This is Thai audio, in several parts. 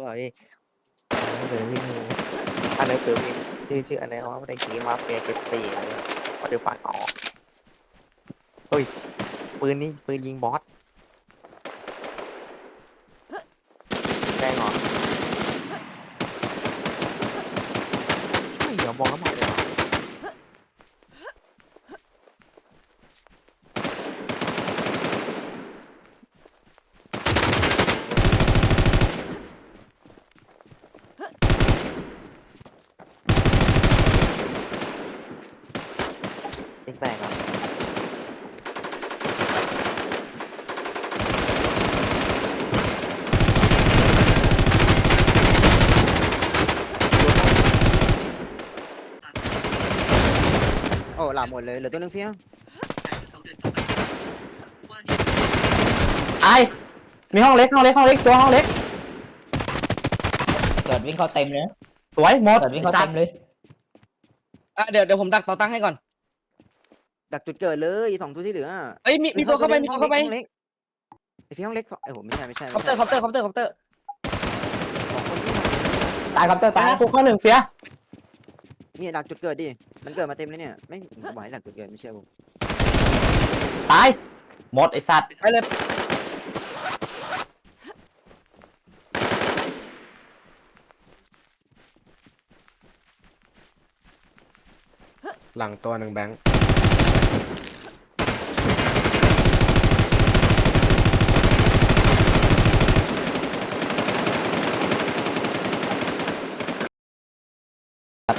ก็ไอหรือวิ่งอันหนังสือวิ่งชื่อชื่ออันไหนวะไม่ได้ขี่มาเฟียเจ็ดสี่อะไรก็เดี๋ยวฟังออกเฮ้ยปืนนี้ปืนยิงบอสแรงเหรอไม่เดี๋ยวบอกแล้วมาเลย ติ๊กแตกครับโอ้หลับหมดเลยเหลือตัวนึงเฟี้ยวไอมีห้องเล็กห้องเล็กห้องเล็กตัวห้องเล็กเกิดวิ่งเข้าเต็มเลยสวยหมดเกิดวิ่งเข้าเต็มเลย อะเดี๋ยวเดี๋ยวผมดักต่อตั้งให้ก่อน ดักจุดเกิดเลยสองตัวที่เหลือเอ้ยมีมีตัวเข้าไปมีตัวเข้าไปห้องเล็กไอ้เฟี้ยวห้องเล็กสองไอ้โหไม่ใช่ไม่ใช่คอปเตอร์คอปเตอร์คอปเตอร์คอปเตอร์สองคนที่ตายครับเตอร์ตายปุ๊บข้อหนึ่งเฟียนี่ดักจุดเกิดดิมันเกิดมาเต็มเลยเนี่ยไม่ไหวดักจุดเกิดไม่เชื่อผมตายหมดไอสัตว์ไปเลยหลังตัวหนึ่งแบงค์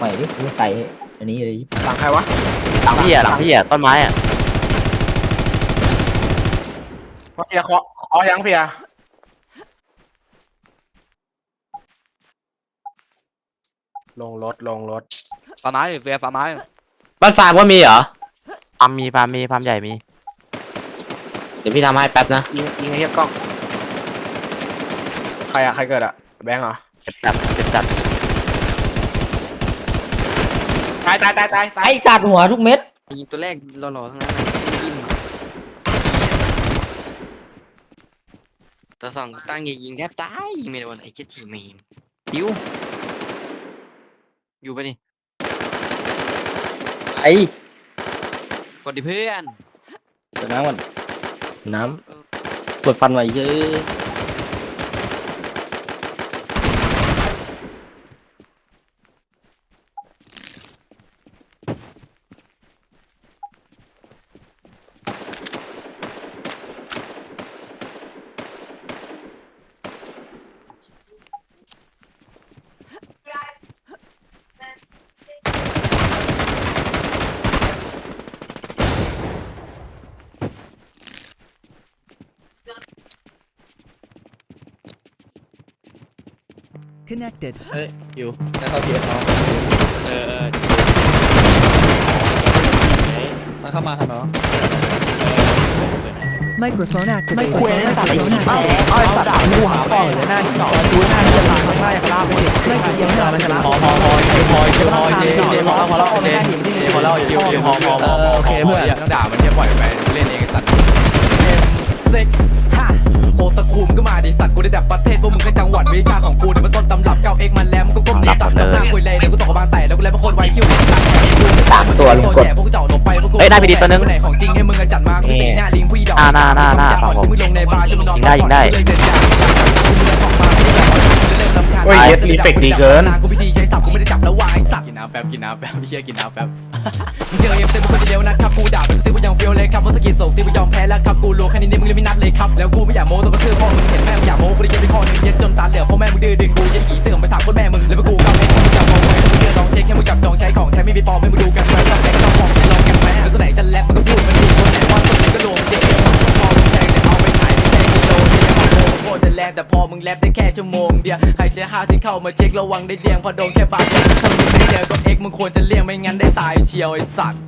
ตักใหม่ดิไม่ใส่อันนี้เลยหลังใครวะหลังพี่อะหลังพี่อะต้นไม้อะเพราะเฟียเคาะเคาะยังเฟียลงรถลงรถฟาร์มไม้หรือเฟียฟาร์มไม้บ้านฟาร์มก็มีเหรอฟาร์มมีฟาร์มมีฟาร์มใหญ่มี เดี๋ยวพี่ทำให้แป๊บนะยิงยิงไอ้เหี้ยกล้อง ใครอะใครเกิดอะแบงค์เหรอเจ็บจัดเจ็บจัดตายตายตายตายตายไอ้กัดหัวทุกเม็ดยิงตัวแรกหล่อๆทั้งนั้นเลยยิ้มอะตัวสองตั้งยิงยิงแทบตายยิงไม่โดนไอ้เจ็ดทีมีนยิวอยู่ปะนี่ไอ้กดดิเพื่อนเดี๋ยวน้ำก่อนน้ำปวดฟันไว้เยอะ เอ้ยอยู่แล้วเขาเทียเขาเออเออมันเข้ามาทำไมวะ Microphone activated. คุยได้สัตว์ไอ้ Microphone ชี้เป้า activated. เอาไอ้สัตว์ด่ากูหาพ่อเลยหน้าที่เก่าดูหน้าที่จะลาข้างหน้าจะลาไปดิไม่เกี่ยวกับมันจะลาพอพอพอเจพอเจพอเจเจพอพอแล้วเจเจพอแล้วคิวคิวพอพอพอโอเคเพื่อนต้องด่ามันแค่ปล่อยไปเล่นเองไอ้สัตว์เซ็กฮะโอสคูมก็มาดิสัตว์กูได้ดับประเทศพวกมึงแค่จังหวัดวิชาของกูเนี่ยมัน ต้นตำรับเก้าเอ็กมันแล้วมันก็ก้มดีตับกับหน้าคุยเลยเดี๋ยวกูตกกระบาลแตกแล้วกูแล้วเป็นคนไวคิวสามตัวลุงกดพวกเจ้าลงไปพวกกูเอ้ยได้ไปดิตัวนึงไหนของจริงให้มึงอะจัดมากูตีหน้าลิงผู้ดอกหน้าหน้าหน้าหน้าฝั่งผมที่มึงลงในบาร์จนมึงนอนยิงได้ยิงได้โอ้ยเย็ดรีเฟกดีเกินกูพิธีใช้สับกูไม่ได้จับแล้ววางไอ้สัตว์กิ นน้ำแป๊บกินน้ำแป๊บเฮียกินน้ำแป๊บมึงเจอเอ็มเต็มมึงก็จะเร็วนะครับกูด่าเป็นซีกูยังเฟียวเลยครับเพราะสกิลส่งซีกูยอมแพ้แล้วครับกูรู้แค่นี้มึงเลยไม่นัดเลยครับแล้วกูไม่อยากโม้ต้องกระทืบพ่อมึงเห็นแม่มึงอยากโม้กูได้ยินไปคอหนึงเย็นจนตาเหลือพ่อแม่มึงดื้อดึงกูยันหีเตื่นไปถามพ่อแม่มึงแล้วไปกู แต่พอมึงแลบได้แค่ชั่วโมงเดียวใครจะหาที่เข้ามาเช็คระวังได้เดี่ยงพอโดนแค่บาดเจ็บถ้ามึงไม่เจอก็เอ็กมึงควรจะเลี่ยงไม่งั้นได้ตายเชียวไอ้สัตว์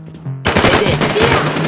ไอเด็กเชี่ย